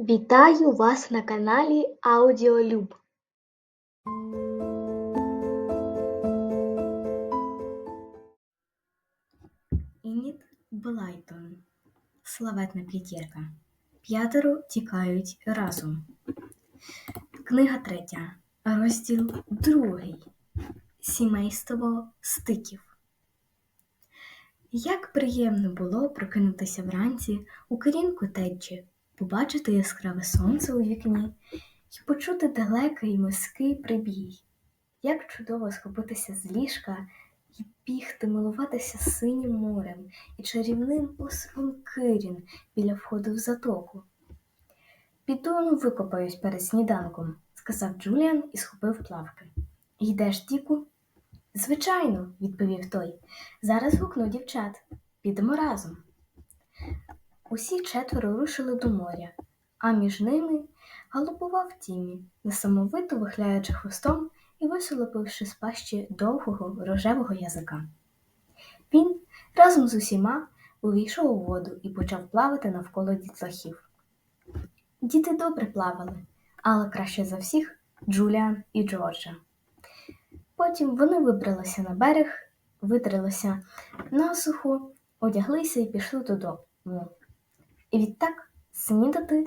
Вітаю вас на каналі Аудіолюб. Ініт Блайтон. Славетна п'ятірка. П'ятеро тікають разом. Книга третя. Розділ другий. Сімейство стиків. Як приємно було прокинутися вранці у керінку Теджі, побачити яскраве сонце у вікні і почути далекий морський прибій. Як чудово схопитися з ліжка і бігти милуватися синім морем і чарівним островом Кирін біля входу в затоку. Піду ну викопаюсь перед сніданком, сказав Джуліан і схопив плавки. Йдеш, Діку? Звичайно, відповів той. Зараз гукну дівчат. Підемо разом. Усі четверо рушили до моря, а між ними галопував Тімі, несамовито вихляючи хвостом і висолопивши з пащі довгого рожевого язика. Він разом з усіма увійшов у воду і почав плавати навколо дітлахів. Діти добре плавали, але краще за всіх Джуліан і Джорджа. Потім вони вибралися на берег, витрилися насухо, одяглися і пішли додому. І відтак снідати,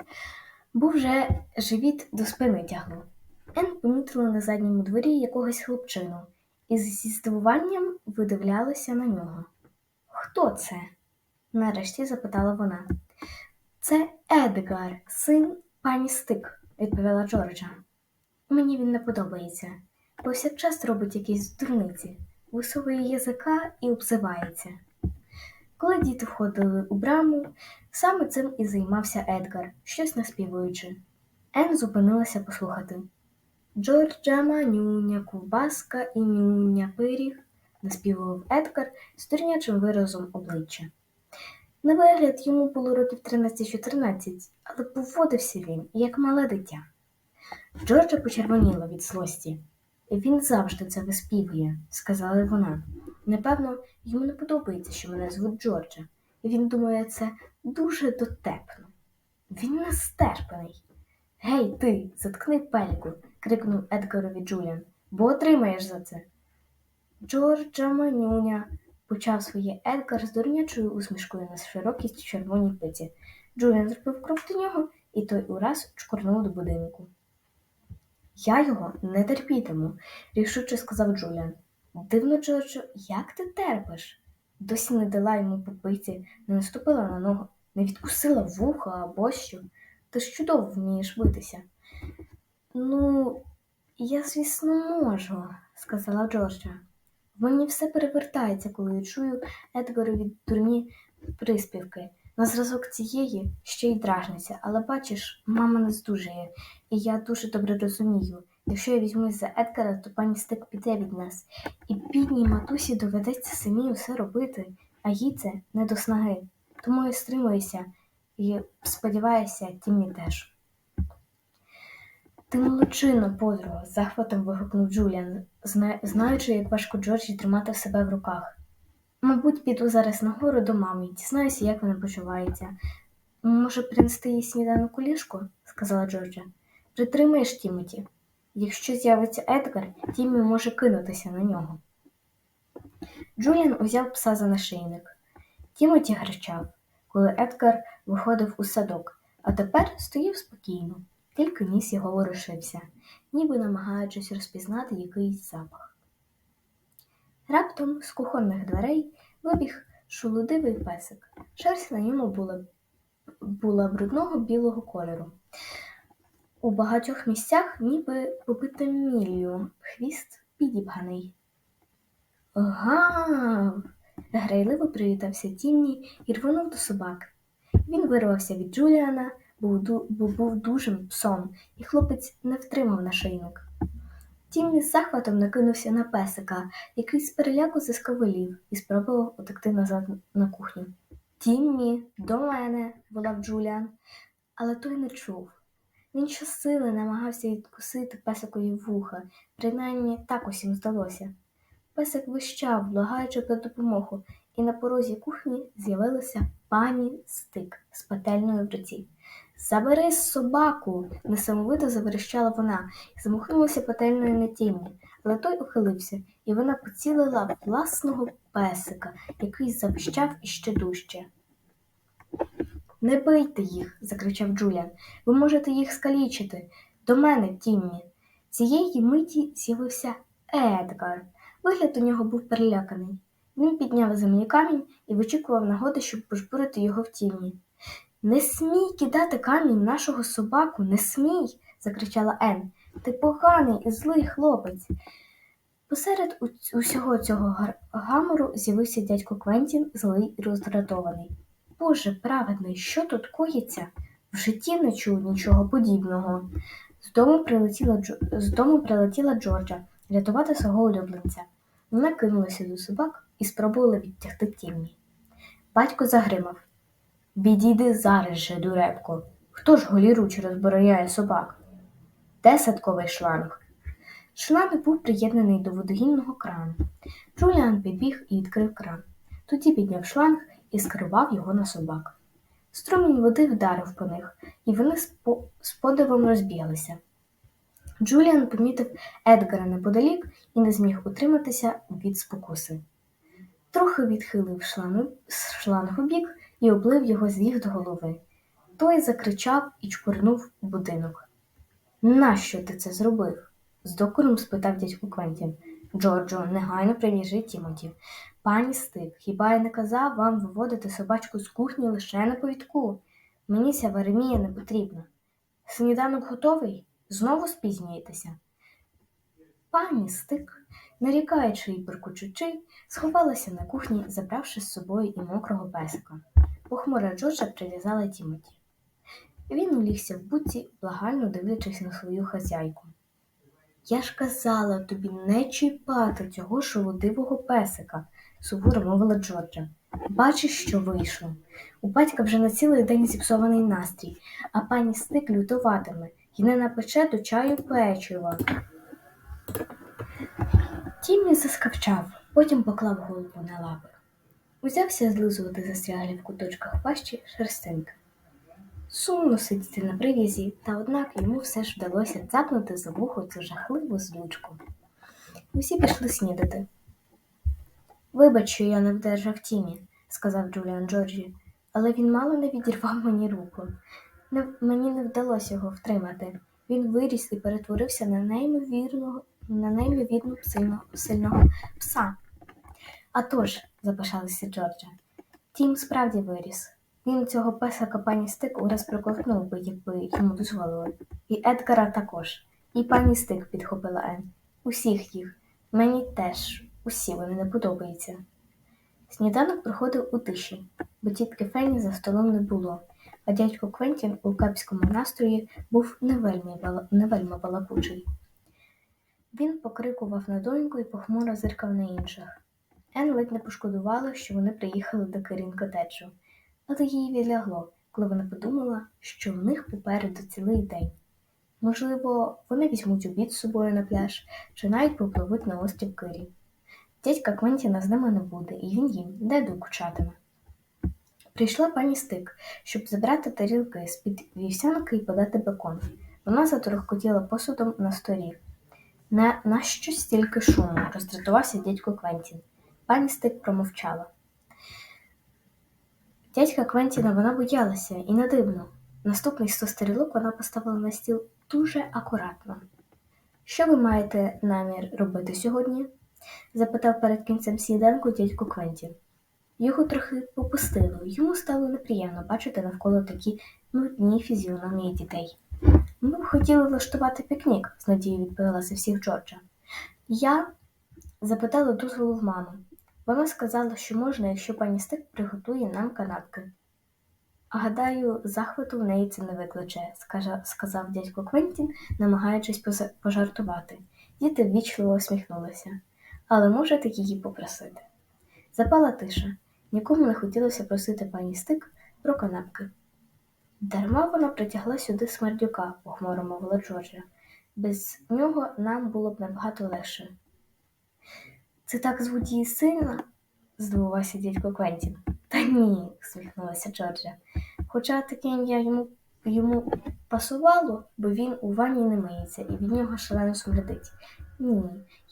бо вже живіт до спини тягло. Ен помітила на задньому дворі якогось хлопчину і зі здивуванням видивлялася на нього. Хто це? нарешті запитала вона. Це Едгар, син пані Стик, відповіла Джорджа. Мені він не подобається. Повсякчас робить якісь дурниці, висовує язика і обзивається. Коли діти входили у браму, саме цим і займався Едгар, щось наспівуючи. Ен зупинилася послухати. Джорджа манюня, ковбаска і нюня пиріг, наспівував Едгар з дурнячим виразом обличчя. На вигляд йому було років 13-14, але поводився він, як мале дитя. Джорджа почервоніла від злості. Він завжди це виспівує, сказала вона. Напевно, йому не подобається, що мене звуть Джорджа, і він думає це дуже дотепно. Він нестерпний. Гей, ти, заткни пельку, крикнув Едгарові Джуліан, бо отримаєш за це. Джорджа манюня, почав своє Едгар з дурнячою усмішкою на широкій червоній пиці. Джуліан зробив крок до нього, і той ураз чкурнув до будинку. Я його не терпітиму, рішуче сказав Джуліан. Дивно, Джорджо, як ти терпиш? Досі не дала йому по пиці, не наступила на ногу, не відкусила вуха або що. Ти ж чудово вмієш битися. Ну, я, звісно, можу, сказала Джорджа. Мені все перевертається, коли я чую Едгарові дурні приспівки. На зразок цієї ще й дражниця, але бачиш, мама не здужує, і я дуже добре розумію. Якщо я візьмусь за Едгара, то пані стик піде від нас, і бідній матусі доведеться самі усе робити, а їй це не до снаги. Тому я стримуюся і сподіваюся, Тімі теж. Ти молодчина, подруга, з захватом вигукнув Джуліан, зна- знаючи, як важко Джорджі тримати себе в руках. Мабуть, піду зараз нагору до мами і дізнаюся, як вона почувається. Може, принести їй сніданок у ліжко? сказала Джорджа. Притримаєш Тімоті. Якщо з'явиться Едгар, Тімі може кинутися на нього. Джуліан узяв пса за нашийник. Тімоті гарчав, коли Едгар виходив у садок, а тепер стояв спокійно, тільки ніс його ворушився, ніби намагаючись розпізнати якийсь запах. Раптом з кухонних дверей вибіг шолудивий песик. Шерсть на ньому була, була брудного білого кольору. У багатьох місцях ніби побита міллю, хвіст підібганий. Гав. грайливо привітався Тімні і рвонув до собаки. Він вирвався від Джуліана, бо був дужим псом, і хлопець не втримав нашийник. Тіммі з захватом накинувся на песика, який з переляку заскавелів і спробував утекти назад на кухню. Тіммі, до мене, волав Джуліан, але той не чув. Він щосили намагався відкусити песикові вуха, принаймні так усім здалося. Песик вищав, благаючи про допомогу, і на порозі кухні з'явилася пані Стик з пательною в руці. Забери собаку, несамовито заверещала вона і замахнулася пательнею на тімі, але той ухилився, і вона поцілила власного песика, який завищав іще дужче. Не бийте їх, закричав Джуліан. Ви можете їх скалічити. До мене, Тіммі. Цієї миті з'явився Едгар. Вигляд у нього був переляканий. Він підняв землі камінь і вичікував нагоди, щоб пожбурити його в тіні. Не смій кидати камінь нашого собаку, не смій, закричала Ен. Ти поганий і злий хлопець. Посеред усього цього гамору з'явився дядько Квентін, злий і роздратований. Боже праведний, що тут коїться? В житті не чув нічого подібного. З дому прилетіла, з дому прилетіла Джорджа рятувати свого улюбленця. Вона кинулася до собак і спробувала відтягти Тіммі. Батько загримав. Відійди зараз же, дурепко. Хто ж голіруч розбороняє собак? Де садковий шланг? Шланг був приєднаний до водогінного крану. Джуліан підбіг і відкрив кран. Тоді підняв шланг і скерував його на собак. Струмінь води вдарив по них, і вони з подивом розбіглися. Джуліан помітив Едгара неподалік і не зміг утриматися від спокуси. Трохи відхилив шланг, у бік і облив його з ніг до голови. Той закричав і чпурнув у будинок. Нащо ти це зробив? з докором спитав дядько Квентін. Джорджо, негайно прив'яжи Тімоті. Пані Стик, хіба я не казав вам виводити собачку з кухні лише на повідку? Мені ця Веремія не потрібна. Сніданок готовий? Знову спізнюєтеся. Пані Стик, нарікаючи і буркочучи, сховалася на кухні, забравши з собою і мокрого песика. Похмура Джорджа прив'язала Тімоті. Він улігся в буці, благально дивлячись на свою хазяйку. Я ж казала тобі не чіпати цього шолодивого песика, суворо мовила Джорджа. Бачиш, що вийшло. У батька вже на цілий день зіпсований настрій, а пані Стик лютуватиме і не напече до чаю печива. Тіммі заскавчав, потім поклав голову на лапи. Узявся злизувати застряглі в куточках пащі шерстинки. Сумно сидіти на прив'язі, та однак йому все ж вдалося цапнути за вухо цю жахливу злючку. Усі пішли снідати. Вибач, що я не вдержав Тімі, сказав Джуліан Джорджі, але він мало не відірвав мені руку. Не, мені не вдалося його втримати. Він виріс і перетворився на неймовірного, на неймовірно сильного, сильного пса. А тож, запишалася Джорджа, Тім справді виріс. Він цього песика пані Стик ураз проковтнув би, якби йому дозволили. І Едгара також. І пані Стик підхопила Ен. Усіх їх. Мені теж усі вони не подобаються. Сніданок проходив у тиші, бо тітки Фені за столом не було, а дядько Квентін у капському настрої був не вельми, не балакучий. Він покрикував на доньку і похмуро зиркав на інших. Ен ледь не пошкодувала, що вони приїхали до Керін котеджу, але їй відлягло, коли вона подумала, що в них попереду цілий день. Можливо, вони візьмуть обід з собою на пляж чи навіть попливуть на острів Кирі. Дядька Квентіна з ними не буде, і він їм не докучатиме. Прийшла пані Стик, щоб забрати тарілки з-під вівсянки і подати бекон. Вона заторохкотіла посудом на столі. На, нащо стільки шуму? роздратувався дядько Квентін. Пані Стик промовчала. Дядька Квентіна вона боялася, і не дивно. Наступний сто тарілок вона поставила на стіл дуже акуратно. Що ви маєте намір робити сьогодні? Запитав перед кінцем сніданку дядько Квентін. Його трохи попустило, йому стало неприємно бачити навколо такі нудні фізіономії дітей. Ми б хотіли влаштувати пікнік, з надією відповіла за всіх Джорджа. Я запитала дозволу в мами. Вона сказала, що можна, якщо пані Стик приготує нам канапки. Гадаю, захвату в неї це не викличе, сказав дядько Квентін, намагаючись пожартувати. Діти ввічливо усміхнулися. Але можете її попросити. Запала тиша. Нікому не хотілося просити пані Стик про канапки. Дарма вона притягла сюди смердюка, похмуро мовила Джорджа. Без нього нам було б набагато легше. Це так звуть її сина? здивувався дядько Квентін. Та ні, всміхнулася Джорджа. Хоча таке ім'я йому йому пасувало, бо він у ванні не миється і від нього шалено смердить. Ні,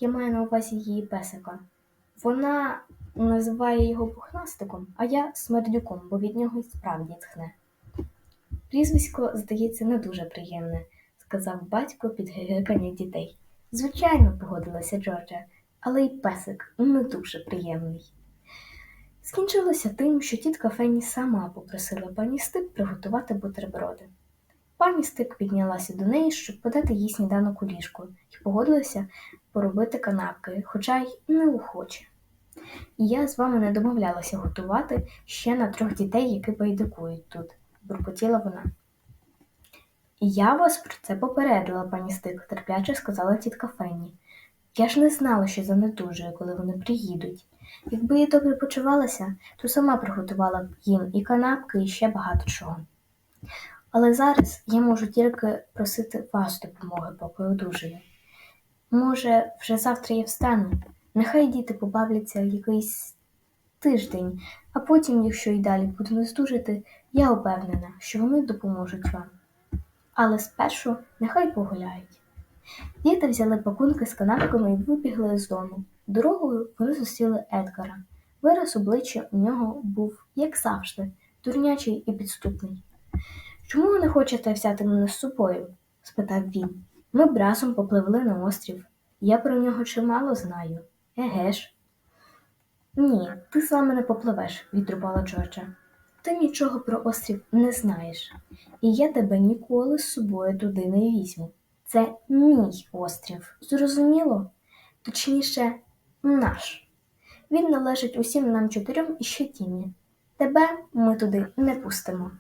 я маю на увазі її песика. Вона називає його пухнастиком, а я смердюком, бо від нього й справді тхне. Прізвисько, здається, не дуже приємне, сказав батько під гигикання дітей. Звичайно, погодилася Джорджа, але й песик не дуже приємний. Скінчилося тим, що тітка Фенні сама попросила пані Стик приготувати бутерброди. Пані Стик піднялася до неї, щоб подати їй сніданок у ліжку, і погодилася поробити канапки, хоча й неохоче. І я з вами не домовлялася готувати ще на трьох дітей, які байдикують тут, буркотіла вона. Я вас про це попередила, пані Стик, терпляче сказала тітка Фенні. Я ж не знала, що занедужує, коли вони приїдуть. Якби я добре почувалася, то сама приготувала б їм і канапки, і ще багато чого. Але зараз я можу тільки просити вас допомоги, поки одужую. Може, вже завтра я встану. Нехай діти побавляться якийсь тиждень, а потім, якщо й далі буду не я упевнена, що вони допоможуть вам. Але спершу нехай погуляють. Діти взяли пакунки з канапками і вибігли з дому. Дорогою вони зустріли Едгара. Вираз обличчя у нього був, як завжди, дурнячий і підступний. Чому ви не хочете взяти мене з собою? спитав він. Ми б разом попливли на острів. Я про нього чимало знаю. Еге ж. Ні, ти з нами не попливеш, відрубала Джорджа. Ти нічого про острів не знаєш, і я тебе ніколи з собою туди не візьму. Це мій острів. Зрозуміло? Точніше, наш. Він належить усім нам чотирьом і ще тіні. Тебе ми туди не пустимо.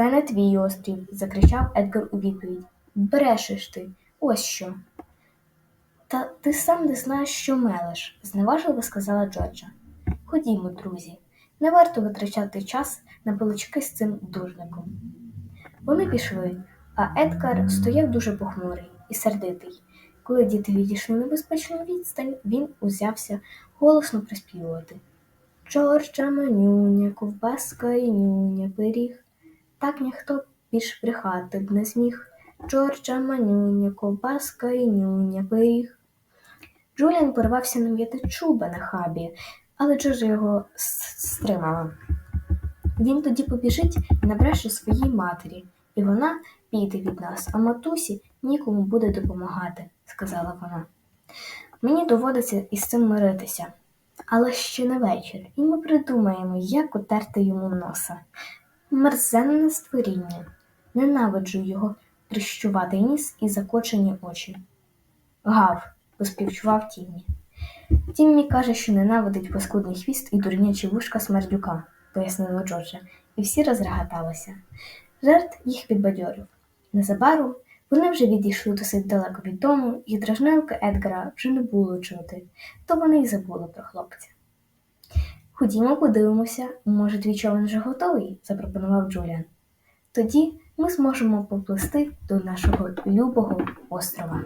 Це не твій острів, закричав Едгар у відповідь. Брешеш ти, ось що. Та ти сам не знаєш, що мелеш, зневажливо сказала Джорджа. Ходімо, друзі, не варто витрачати час на балачки з цим дурником. Вони пішли, а Едгар стояв дуже похмурий і сердитий. Коли діти відійшли на безпечну відстань, він узявся голосно приспівувати. Джорджа манюня, ковбаска і нюня, пиріг. Так ніхто більш брехати б не зміг. Джорджа манюня, ковбаска і нюня, пиріг. Джуліан порвався нам'яти чуба на хабі, але Джорджа його стримала. Він тоді побіжить і набреше своїй матері, і вона піде від нас, а матусі нікому буде допомагати, сказала вона. Мені доводиться із цим миритися. Але ще не вечір, і ми придумаємо, як утерти йому носа. Мерзенне створіння. Ненавиджу його тріщуватий ніс і закочені очі. Гав, поспівчував Тіммі. Тіммі каже, що ненавидить паскудний хвіст і дурнячі вушка смердюка, пояснила Джорджа, і всі розрегаталися. Жарт їх підбадьорив. Незабаром вони вже відійшли досить далеко від дому, і дражнилки Едгара вже не було чути, то вони й забули про хлопця. Ходімо, подивимося, може, твій човен вже готовий, запропонував Джуліан. Тоді ми зможемо поплисти до нашого любого острова.